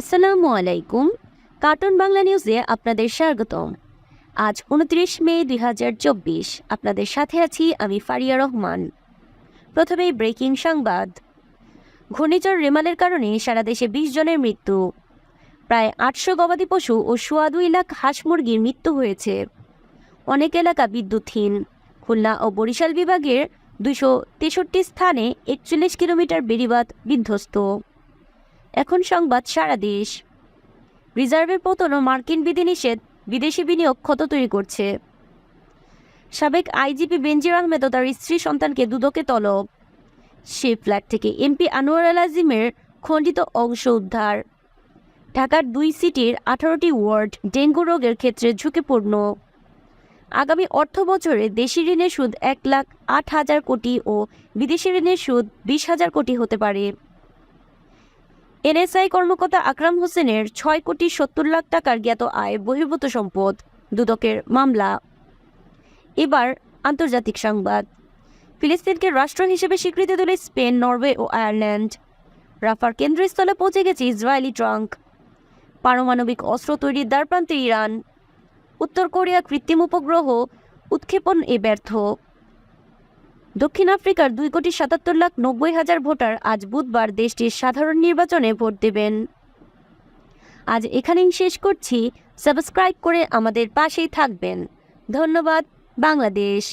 আসসালামু আলাইকুম, কার্টুন বাংলা নিউজে আপনাদের স্বাগতম। আজ উনত্রিশ মে দুই হাজার চব্বিশ, আপনাদের সাথে আছি আমি ফারিয়া রহমান। প্রথমেই ব্রেকিং সংবাদ। ঘূর্ণিঝড় রেমালের কারণে সারা দেশে বিশ জনের মৃত্যু। প্রায় আটশো গবাদি পশু ও সোয়া দুই লাখ হাঁস মুরগির মৃত্যু হয়েছে। অনেক এলাকা বিদ্যুৎহীন। খুলনা ও বরিশাল বিভাগের দুশো তেষট্টি স্থানে একচল্লিশ কিলোমিটার বেড়িবাঁধ বিধ্বস্ত। এখন সংবাদ সারা দেশ। রিজার্ভের পতন ও মার্কিন বিধিনিষেধ, বিদেশি বিনিয়োগ ক্ষত তৈরি করছে। সাবেক আইজিপি বেনজির আহমেদ ও তার স্ত্রী সন্তানকে দুদকে তলব। সে ফ্ল্যাট থেকে এমপি আনোয়ার আল আজিমের খণ্ডিত অংশ উদ্ধার। ঢাকার দুই সিটির আঠারোটি ওয়ার্ড ডেঙ্গু রোগের ক্ষেত্রে ঝুঁকিপূর্ণ। আগামী অর্থ বছরে দেশি ঋণের সুদ এক লাখ আট হাজার কোটি ও বিদেশি ঋণের সুদ বিশ হাজার কোটি হতে পারে। এনএসআই কর্মকর্তা আকরাম হোসেনের ছয় কোটি সত্তর লাখ টাকার জ্ঞাত আয় বহির্ভূত সম্পদ, দুদকের মামলা। এবার আন্তর্জাতিক সংবাদ। ফিলিস্তিনকে রাষ্ট্র হিসেবে স্বীকৃতি দিল স্পেন, নরওয়ে ও আয়ারল্যান্ড। রাফার কেন্দ্রস্থলে পৌঁছে গেছে ইসরায়েলি ট্রাঙ্ক। পারমাণবিক অস্ত্র তৈরির দ্বারপ্রান্তে ইরান। উত্তর কোরিয়া কৃত্রিম উপগ্রহ উৎক্ষেপণ এ ব্যর্থ। দক্ষিণ আফ্রিকার দুই কোটি সাতাত্তর লাখ নব্বই হাজার ভোটার আজ বুধবার দেশটির সাধারণ নির্বাচনে ভোট দেবেন। আজ এখানেই শেষ করছি। সাবস্ক্রাইব করে আমাদের পাশেই থাকবেন। ধন্যবাদ। বাংলাদেশ।